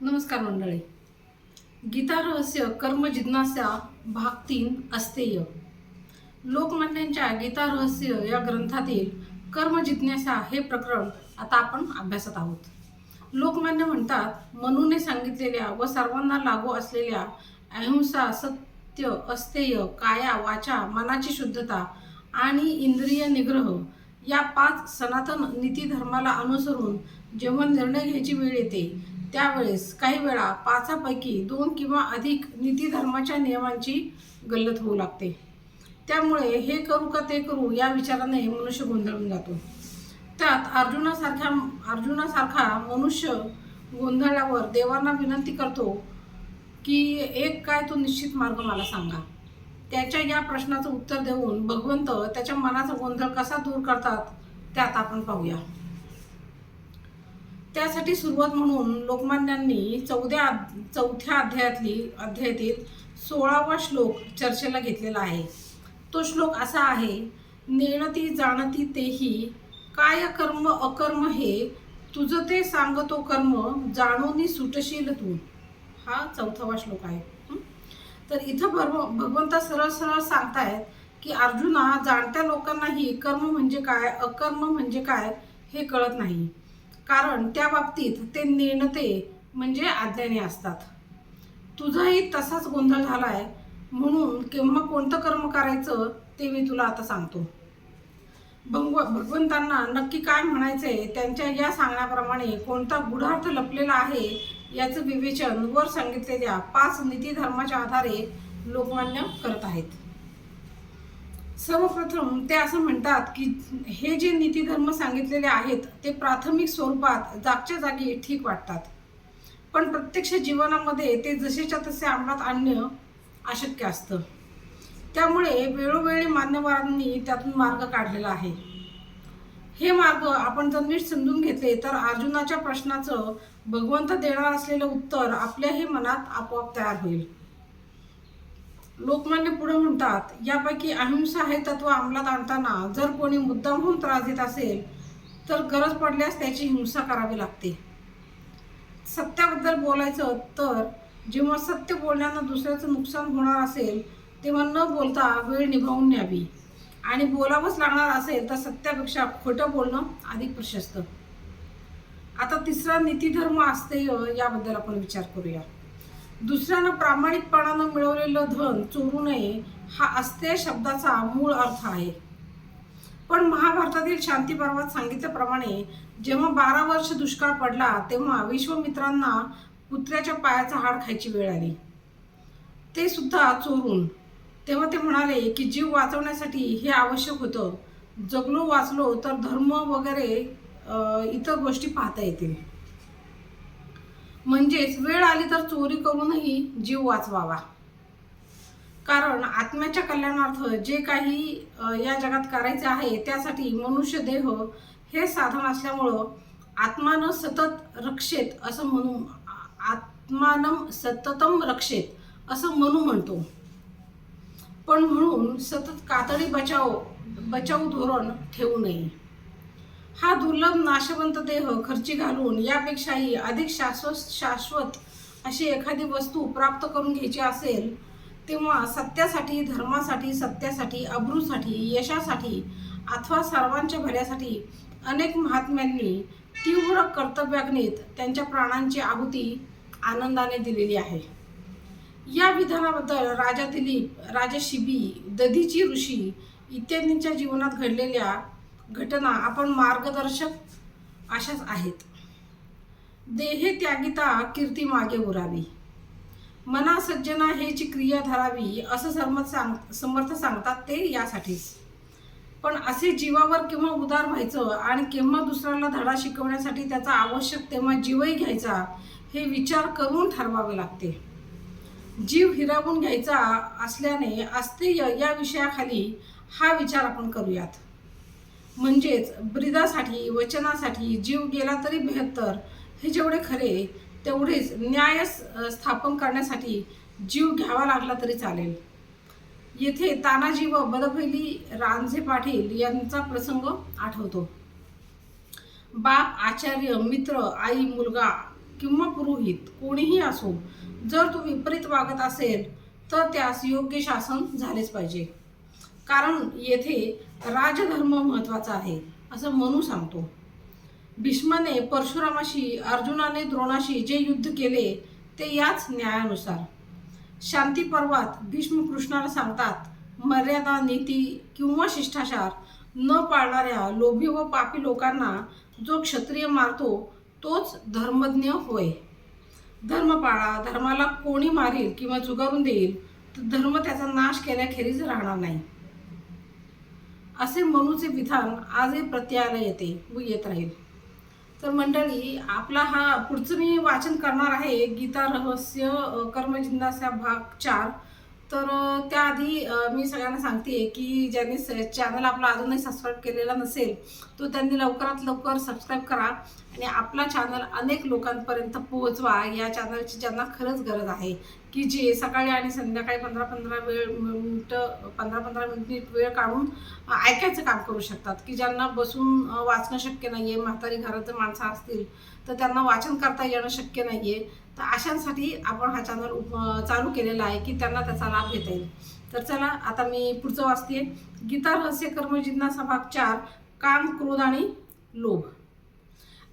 नमस्कार मंडळी. गीता रहस्य कर्म जिज्ञासा भाग तीन अस्तेय. लोकमान्यांच्या गीता रहस्य या ग्रंथातील कर्म जिज्ञासा हे प्रकरण आता आपण अभ्यासत आहोत. लोकमान्य म्हणतात मनूने सांगितलेल्या व सर्वांना लागू असलेल्या अहिंसा सत्य अस्तेय काया वाचा मनाची शुद्धता आणि इंद्रिय निग्रह या पाच सनातन नीतीधर्माला अनुसरून जेव्हा निर्णय घ्यायची वेळ येते. त्यावेळेस काही वेळा पाचापैकी दोन किंवा अधिक नीतिधर्माच्या नियमांची गल्लत होऊ लागते. त्यामुळे हे करू का ते करू या विचाराने मनुष्य गोंधळून जातो. त्यात अर्जुनासारख्या अर्जुनासारखा मनुष्य गोंधळल्यावर देवांना विनंती करतो की एक काय तो निश्चित मार्ग मला सांगा. त्याच्या या प्रश्नाचं उत्तर देऊन भगवंत त्याच्या मनाचा गोंधळ कसा दूर करतात त्यात आपण पाहूया. त्यासाठी सुरुवात म्हणून लोकमान्यांनी चौद्या चौथ्या अध्यायातली अध्यायातील सोळावा श्लोक चर्चेला घेतलेला आहे. तो श्लोक असा आहे नेणती जाणती तेही काय कर्म अकर्म हे तुझं ते सांगतो कर्म जाणूनी सुटशील तू. हा चौथावा श्लोक आहे. तर इथं भगव भगवंता सरळ सरळ सांगतायत की अर्जुना जाणत्या लोकांनाही कर्म म्हणजे काय अकर्म म्हणजे काय हे कळत नाही. कारण त्या बाबतीत ते नेणते म्हणजे आज्ञाने असतात. तुझाही तसाच गोंधळ झालाय म्हणून केव्हा कोणतं कर्म करायचं ते मी तुला आता सांगतो. भगव भगवंतांना नक्की काय म्हणायचंय त्यांच्या या सांगण्याप्रमाणे कोणता गुढार्थ लपलेला आहे याचं विवेचन वर सांगितलेल्या पाच नीतिधर्माच्या आधारे लोकमान्य करत आहेत. सर्वप्रथम ते असं म्हणतात की हे जे नीतीधर्म सांगितलेले आहेत ते प्राथमिक स्वरूपात जागच्या जागी ठीक वाटतात. पण प्रत्यक्ष जीवनामध्ये ते जसेच्या तसे अंमलात आणणं अशक्य असतं. त्यामुळे वेळोवेळी मान्यवरांनी त्यातून मार्ग काढलेला आहे. हे मार्ग आपण जर नीट समजून घेतले तर अर्जुनाच्या प्रश्नाचं भगवंत देणार असलेलं उत्तर आपल्याही मनात आपोआप तयार होईल. लोकमान्य पुढे म्हणतात यापैकी अहिंसा हे तत्व अंमलात आणताना जर कोणी मुद्दामहून त्रास देत असेल तर गरज पडल्यास त्याची हिंसा करावी लागते. सत्याबद्दल बोलायचं तर जेव्हा सत्य बोलण्यानं दुसऱ्याचं नुकसान होणार असेल तेव्हा न बोलता वेळ निभावून न्यावी. आणि बोलावंच लागणार असेल तर सत्यापेक्षा खोटं बोलणं अधिक प्रशस्त. आता तिसरा नीतीधर्म असते याबद्दल आपण विचार करूया. दुसऱ्यानं प्रामाणिकपणानं मिळवलेलं धन चोरू नये हा अस्ते शब्दाचा मूळ अर्थ आहे. पण महाभारतातील शांती पर्वात सांगितल्याप्रमाणे जेव्हा बारा वर्ष दुष्काळ पडला तेव्हा विश्वमित्रांना कुत्र्याच्या पायाचा हाड खायची वेळ आली. ते सुद्धा चोरून तेव्हा ते म्हणाले की जीव वाचवण्यासाठी हे आवश्यक होतं. जगलो वाचलो तर धर्म वगैरे इतर गोष्टी पाहता येतील. म्हणजेच वेळ आली तर चोरी करूनही जीव वाचवावा. कारण आत्म्याच्या कल्याणार्थ जे काही या जगात करायचे आहे त्यासाठी मनुष्य देह हे साधन असल्यामुळं आत्मानं सतत रक्षेत असं म्हणू आत्मानं सततम रक्षेत असं म्हणू म्हणतो. पण म्हणून सतत कातडी बचाव बचाव धोरण ठेवू नये. हा दुर्लभ नाशवंत देह खर्ची घालून यापेक्षाही अधिक शाश्वत शाश्वत अशी एखादी वस्तू प्राप्त करून घ्यायची असेल तेव्हा सत्यासाठी धर्मासाठी सत्यासाठी अब्रूसाठी यशासाठी अथवा सर्वांच्या भल्यासाठी अनेक महात्म्यांनी तीव्र कर्तव्याग्नीत त्यांच्या प्राणांची आहुती आनंदाने दिलेली आहे. या विधानाबद्दल राजा दिलीप राजा शिबी दधीची ऋषी इत्यादींच्या जीवनात घडलेल्या घटना आपण मार्गदर्शक अशाच आहेत. देहे त्यागिता कीर्ती मागे उरावी मना सज्जना हेची क्रिया धरावी असं समर्थ सांग समर्थ सांगतात ते यासाठीच पण असे जीवावर केव्हा उदार व्हायचं आणि केव्हा दुसऱ्याला धडा शिकवण्यासाठी त्याचा आवश्यक तेव्हा जीवही घ्यायचा हे विचार करून ठरवावे लागते. जीव हिरावून घ्यायचा असल्याने अस्तेय या विषयाखाली हा विचार आपण करूयात. म्हणजेच ब्रिदासाठी वचनासाठी जीव गेला तरी बेहत्तर. हे जेवढे खरे तेवढेच न्याय स्थापन करण्यासाठी जीव घ्यावा लागला तरी चालेल. येथे तानाजी व बदफैली रांझे पाटील यांचा प्रसंग आठवतो. बाप आचार्य मित्र आई मुलगा किंवा पुरोहित कोणीही असो जर तो विपरीत वागत असेल तर त्यास योग्य शासन झालेच पाहिजे. कारण येथे राजधर्म महत्त्वाचा आहे असं मनू सांगतो. भीष्माने परशुरामाशी अर्जुनाने द्रोणाशी जे युद्ध केले ते याच न्यायानुसार. शांती पर्वात भीष्म कृष्णाला सांगतात मर्यादा नीती किंवा शिष्टाचार न पाळणाऱ्या लोभी व पापी लोकांना जो क्षत्रिय मारतो तोच धर्मज्ञ होय. धर्म पाळा धर्माला कोणी मारील किंवा जुगारून देईल तर धर्म त्याचा नाश केल्याखेरीज राहणार नाही. असे मनूचे विधान आजही प्रत्ययाला येते व येत राहील. तर मंडळी आपला हा पुढचं मी वाचन करणार आहे गीता रहस्य अ, भाग चार. तर त्याआधी मी सगळ्यांना सांगते की ज्यांनी चॅनल आपला अजूनही सबस्क्राईब केलेला नसेल तो त्यांनी लवकरात लवकर सबस्क्राईब करा आणि आपला चॅनल अनेक लोकांपर्यंत पोहोचवा या चॅनलची ज्यांना खरंच गरज आहे. की जे सकाळी आणि संध्याकाळी पंधरा पंधरा वेळ मिनटं पंधरा पंधरा मिनिट वेळ काढून ऐकायचं काम करू शकतात. की ज्यांना बसून वाचणं शक्य नाही आहे म्हातारी घरात माणसं असतील तर त्यांना वाचन करता येणं शक्य नाही आहे तर अशांसाठी आपण हा चॅनल उप चालू केलेला आहे की त्यांना त्याचा लाभ घेता येईल. तर चला आता मी पुढचं वाचते गीता रहस्य कर्मजिज्ञासा भाग चार काम क्रोध आणि लोभ.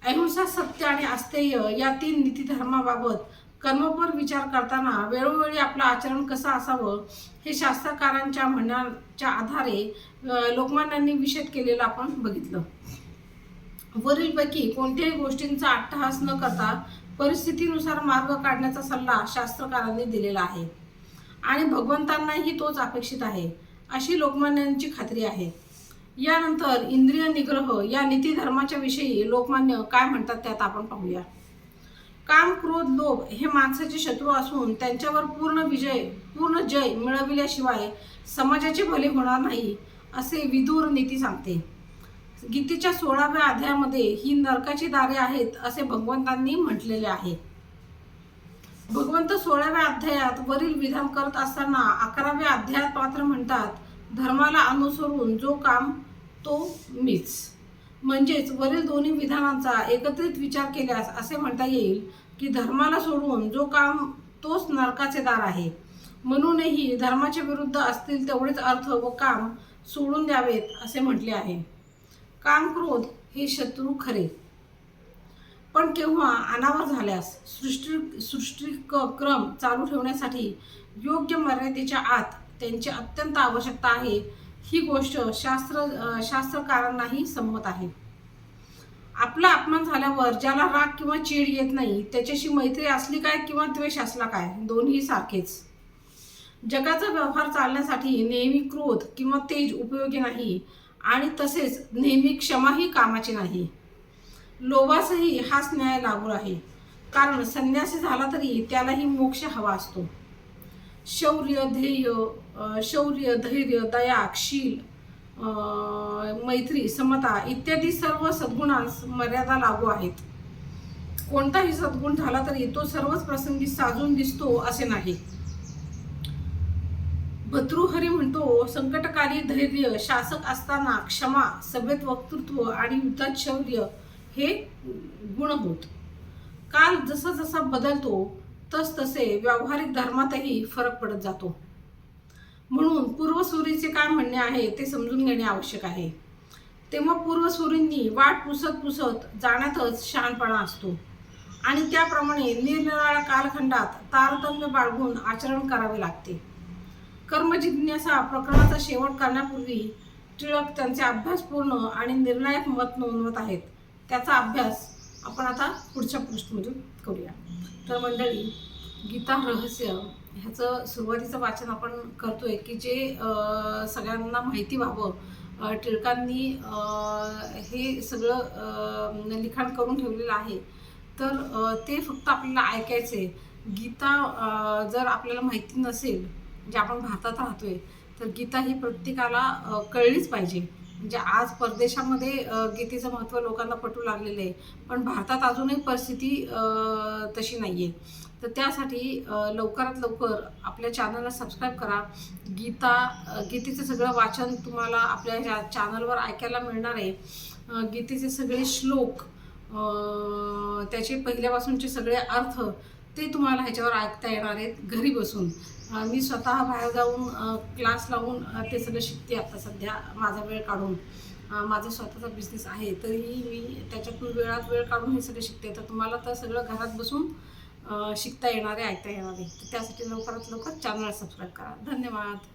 अहिंसा सत्य आणि आस्तेय या तीन नीतिधर्माबाबत कर्मपर विचार करताना वेळोवेळी आपलं आचरण कसं असावं हे शास्त्रकारांच्या म्हणण्याच्या आधारे लोकमान्यांनी विषद केलेलं आपण बघितलं. वरीलपैकी कोणत्याही गोष्टींचा अट्टहास न करता परिस्थितीनुसार मार्ग काढण्याचा सल्ला शास्त्रकारांनी दिलेला आहे. आणि भगवंतांनाही तोच अपेक्षित आहे अशी लोकमान्यांची खात्री आहे. यानंतर इंद्रिय निग्रह या नीतिधर्माच्या विषयी लोकमान्य काय म्हणतात त्यात आपण पाहूया. काम क्रोध लोभ हे माणसाचे शत्रू असून त्यांच्यावर पूर्ण विजय पूर्ण जय मिळविल्याशिवाय समाजाचे भले होणार नाही असे विदूर नीती सांगते. गीतेच्या सोळाव्या अध्यायामध्ये ही नरकाची दारे आहेत असे भगवंतांनी म्हटलेले आहे. भगवंत सोळाव्या अध्यायात वरील विधान करत असताना अकराव्या अध्यायात मात्र म्हणतात धर्माला अनुसरून जो काम तो मीच. म्हणजेच वरील दोन्ही विधानांचा एकत्रित विचार केल्यास असे म्हणता येईल की धर्माला सोडून जो काम तोच नरकाचे दार आहे. म्हणूनही धर्माच्या विरुद्ध असतील तेवढेच अर्थ व काम सोडून द्यावेत असे म्हटले आहे. काम क्रोध हे शत्रू खरे. पण केव्हा अनावर झाल्यास सृष्टी सृष्टी क्रम चालू ठेवण्यासाठी योग्य मर्यादेच्या आत त्यांची अत्यंत आवश्यकता आहे ही गोष्ट शास्त्र शास्त्रकारांनाही संमत आहे. आपला अपमान झाल्यावर ज्याला राग किंवा चीड येत नाही त्याच्याशी मैत्री असली काय किंवा द्वेष असला काय दोन्ही सारखेच. जगाचा व्यवहार चालण्यासाठी नेहमी क्रोध किंवा तेज उपयोगी नाही आणि तसेच नेहमी क्षमाही कामाची नाही. लोभासही हाच न्याय लागू आहे. कारण संन्यासी झाला तरी त्यालाही मोक्ष हवा असतो. शौर्य ध्येय शौर्य धैर्य दया शील मैत्री समता इत्यादी सर्व सद्गुणांस मर्यादा लागू आहेत. कोणताही सद्गुण झाला तरी तो सर्वच प्रसंगी साजून दिसतो असे नाही. भर्तृहरी म्हणतो संकटकाली धैर्य शासक असताना क्षमा सभेत वक्तृत्व आणि युद्धात शौर्य हे गुण होत काल जसा जसा बदलतो तस तसे व्यावहारिक धर्मातही फरक पडत जातो. म्हणून पूर्वसुरीचे काय म्हणणे आहे ते समजून घेणे आवश्यक आहे. तेव्हा पूर्वसुरींनी वाट पुसत पुसत जाण्यातच शहाणपणा असतो. आणि त्याप्रमाणे निरनिराळ्या कालखंडात तारतम्य बाळगून आचरण करावे लागते. कर्मजिज्ञासा प्रकरणाचा शेवट करण्यापूर्वी टिळक त्यांचे अभ्यासपूर्ण आणि निर्णायक मत नोंदवत आहेत. त्याचा अभ्यास आपण आता पुढच्या पृष्ठमधून करूया. तर मंडळी गीता रहस्य ह्याचं सुरुवातीचं वाचन आपण करतोय की जे सगळ्यांना माहिती व्हावं टिळकांनी हे सगळं लिखाण करून ठेवलेलं आहे. तर ते फक्त आपल्याला ऐकायचे. गीता जर आपल्याला माहिती नसेल जे आपण भारतात राहतोय तर गीता ही प्रत्येकाला कळलीच पाहिजे. म्हणजे आज परदेशामध्ये गीतेचं महत्त्व लोकांना पटू लागलेलं आहे. पण भारतात अजूनही परिस्थिती तशी नाही आहे तर त्यासाठी लवकरात लवकर आपल्या चॅनलला सबस्क्राईब करा. गीता गीतेचं सगळं वाचन तुम्हाला आपल्या ह्या चॅनलवर ऐकायला मिळणार आहे. गीतेचे सगळे श्लोक त्याचे पहिल्यापासूनचे सगळे अर्थ ते तुम्हाला ह्याच्यावर ऐकता येणार आहेत घरी बसून. मी स्वतः बाहेर जाऊन क्लास लावून ते सगळं शिकते आता सध्या माझा वेळ काढून. माझा स्वतःचा बिझनेस आहे तरीही मी त्याच्यातून वेळात वेळ काढून हे सगळं शिकते. तर तुम्हाला तर सगळं घरात बसून शिकता येणार आहे ऐकता येणार. आहे तर त्यासाठी लवकरात लवकर चॅनल सबस्क्राईब करा. धन्यवाद.